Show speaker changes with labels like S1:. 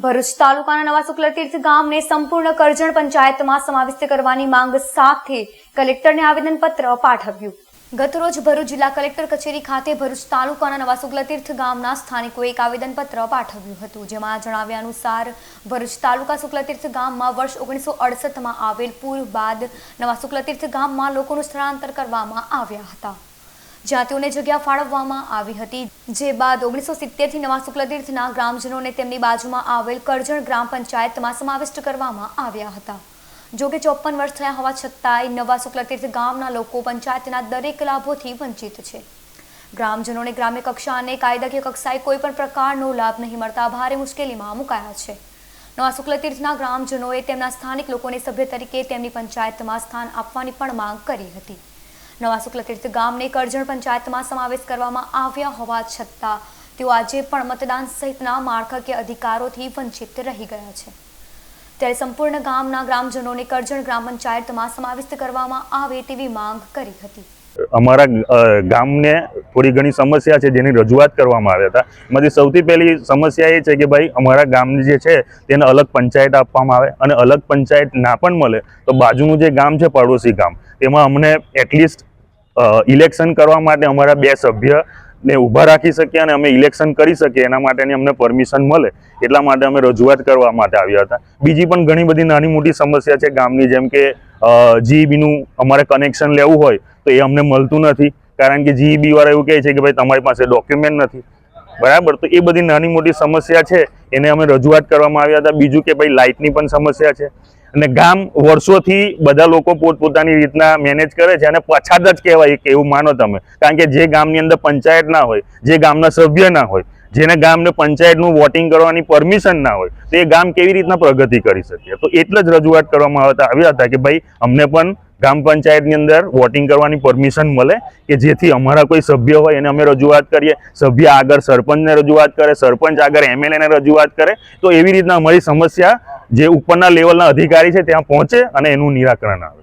S1: ભરૂચ તાલુકાના નવા શુક્લતીર્થ ગામને સંપૂર્ણ કરજણ પંચાયતમાં સમાવિષ્ટ કરવાની માંગ સાથે કલેક્ટરને આવેદનપત્ર પાઠવ્યું. ગતરોજ ભરૂચ જિલ્લા કલેક્ટર કચેરી ખાતે ભરૂચ તાલુકાના નવા શુક્લતીર્થ ગામના સ્થાનિકોએ એક આવેદનપત્ર પાઠવ્યું હતું, જેમાં જણાવ્યા અનુસાર ભરૂચ તાલુકા શુક્લતીર્થ ગામમાં વર્ષ ઓગણીસો અડસઠમાં આવેલ પૂર બાદ નવા શુક્લતીર્થ ગામમાં લોકોનું સ્થળાંતર કરવામાં આવ્યા હતા. જ્યાં તેઓને જગ્યા ફાળવવામાં આવી હતી જે બાદ ઓગણીસો સિત્તેરથી નવા શુક્લતીર્થના ગ્રામજનોને તેમની બાજુમાં આવેલ કરજણ ગ્રામ પંચાયતમાં સમાવિષ્ટ કરવામાં આવ્યા હતા. જો કે ચોપન વર્ષ થયા હોવા છતાંય નવા શુક્લતીર્થ ગામના લોકો પંચાયતના દરેક લાભોથી વંચિત છે. ગ્રામજનોને ગ્રામ્ય કક્ષા અને કાયદાકીય કક્ષાએ કોઈ પણ પ્રકારનો લાભ નહીં મળતા ભારે મુશ્કેલીમાં મુકાયા છે. નવા શુક્લતીર્થના ગ્રામજનોએ તેમના સ્થાનિક લોકોને સભ્ય તરીકે તેમની પંચાયતમાં સ્થાન આપવાની પણ માંગ કરી હતી. નવા શુક્લતીર્થ ગામને કરજણ પંચાયતમાં સમાવેશ કરવામાં આવ્યા હોવા છતાં તેઓ આજે પણ મતદાન સહિતના માળખાકીય અધિકારોથી વંચિત રહી ગયા છે. ત્યારે સંપૂર્ણ ગામના ગ્રામજનોને કરજણ ગ્રામ પંચાયતમાં સમાવિષ્ટ કરવામાં આવે તેવી માંગ કરી હતી.
S2: અમારા ગામને થોડી ઘણી સમસ્યા છે જેની રજૂઆત કરવામાં આવ્યા હતા. એમાંથી સૌથી પહેલી સમસ્યા એ છે કે ભાઈ, અમારા ગામની જે છે તેને અલગ પંચાયત આપવામાં આવે અને અલગ પંચાયત ના પણ મળે તો બાજુનું જે ગામ છે, પડોશી ગામ, તેમાં અમને એટલીસ્ટ ઇલેક્શન કરવા માટે અમારા બે સભ્ય ને ઊભા રાખી શકીએ અને અમે ઇલેક્શન કરી શકીએ, એના માટેની અમને પરમિશન મળે, એટલા માટે અમે રજૂઆત કરવા માટે આવ્યા હતા. બીજી પણ ઘણી બધી નાની મોટી સમસ્યા છે ગામની, જેમ કે જીઈબીનું અમારે કનેક્શન લેવું હોય, તો એ અમને મળતું નથી. કારણ કે જીઈબી વાળા એવું કહે છે કે ભાઈ, તમારી પાસે ડોક્યુમેન્ટ નથી. બરાબર? તો એ બધી નાની મોટી સમસ્યા છે, એને અમે રજૂઆત કરવામાં આવ્યા હતા. બીજું કે ભાઈ, લાઇટની પણ સમસ્યા છે. અને ગામ વર્ષોથી બધા લોકો પોતપોતાની રીતના મેનેજ કરે છે અને પછાત જ કહેવાય કે એવું માનો તમે. કારણ કે જે ગામની અંદર પંચાયત ના હોય, જે ગામના સભ્ય ના હોય, જેને ગામને પંચાયતનું વોટિંગ કરવાની પરમિશન ના હોય, તો એ ગામ કેવી રીતના પ્રગતિ કરી શકે? તો એટલે જ રજૂઆત કરવામાં આવતા આવ્યા હતા કે ભાઈ, અમને પણ ગ્રામ પંચાયતની અંદર વોટિંગ કરવાની પરમિશન મળે કે જેથી અમારા કોઈ સભ્ય હોય એને અમે રજૂઆત કરીએ. સભ્ય આગળ સરપંચને રજૂઆત કરે, સરપંચ આગળ એમએલએને રજૂઆત કરે. તો એવી રીતના અમારી સમસ્યા જે ઉપરના લેવલના અધિકારી છે ત્યાં પહોંચે અને એનું નિરાકરણ આવે.